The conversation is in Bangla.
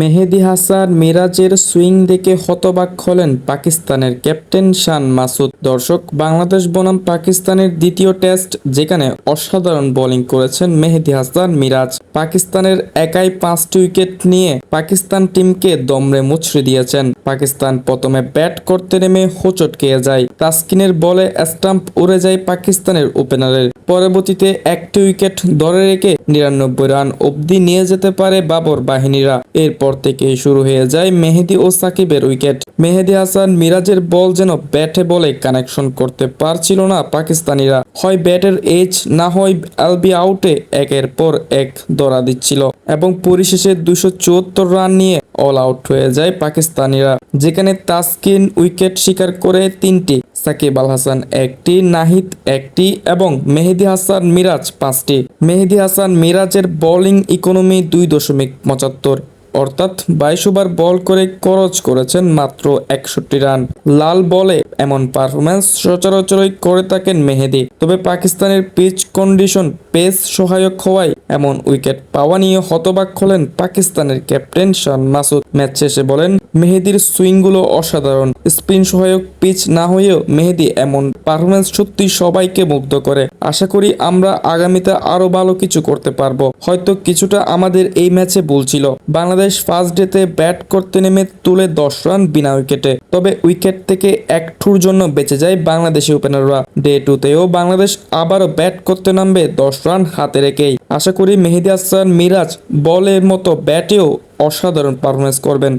মেহেদি হাসান মিরাজের সুইং দেখে হতবাক হলেন পাকিস্তানের ক্যাপ্টেন শান মাসুদ। দর্শক, বাংলাদেশ বনাম পাকিস্তানের দ্বিতীয় টেস্ট, যেখানে অসাধারণ বোলিং করেছেন মেহেদি হাসান মিরাজ। পাকিস্তানের একাই পাঁচটি উইকেট নিয়ে পাকিস্তান টিমকে দমড়ে মুচড়ে দিয়েছেন। পাকিস্তান প্রথমে ব্যাট করতে নেমে হোঁচট খেয়ে যায়। তাসকিনের বলে স্টাম্প উড়ে যায় পাকিস্তানের ওপেনারের। পরবর্তীতে একটি উইকেট ধরে রেখে নিরানব্বই রান অব্দি নিয়ে যেতে পারে বাবর বাহিনীরা। এরপর থেকে শুরু হয়ে যায় মেহেদি ও সাকিবের উইকেট। মেহেদি হাসান মিরাজের বল যেন ব্যাটে বলে কানেকশন করতে পারছিল না পাকিস্তানিরা। হয় ব্যাটের এজ, না হয় এলবি আউটে একের পর এক দরা দিচ্ছিল। এবং পরিশেষে দুশো চুয়াত্তর রান নিয়ে অল আউট হয়ে যায় পাকিস্তানিরা। যেখানে তাসকিন উইকেট শিকার করে তিনটি, সাকিব আল হাসান একটি, নাহিদ একটি এবং মেহেদি হাসান মিরাজ পাঁচটি। মেহেদি হাসান মিরাজের বোলিং ইকোনমি দুই দশমিক পঁচাত্তর। অর্থাৎ বাইশ ওভার বল করে খরচ করেছেন মাত্র একষট্টি রান। লাল বলে এমন পারফরম্যান্স সচরাচরই করে থাকেন মেহেদি। তবে পাকিস্তানের পিচ কন্ডিশন পেস সহায়ক হওয়ায় এমন উইকেট পাওয়া নিয়ে হতবাক হলেন পাকিস্তানের ক্যাপ্টেন শান মাসুদ। ম্যাচ শেষে বলেন, মেহেদির সুইংগুলো অসাধারণ। স্পিন সহায়ক পিচ না হয়েও মেহেদি এমন পারফরমেন্স সত্যি সবাইকে মুগ্ধ করে। আশা করি আমরা আগামীতে আরও ভালো কিছু করতে পারব। হয়তো কিছুটা আমাদের এই ম্যাচে ভুল ছিল। বাংলাদেশ ফার্স্ট ডেতে ব্যাট করতে নেমে তুলে দশ রান বিনা উইকেটে তবে উইকেট থেকে এক ঠুর জন্য বেঁচে যায় বাংলাদেশি ওপেনাররা ডে টুতেও বাংলাদেশ আবারও ব্যাট করতে নামবে দশ রান হাতে রেখেই। আশা করি মেহেদি হাসান মিরাজ বলের মতো ব্যাটেও অসাধারণ পারফরমেন্স করবেন।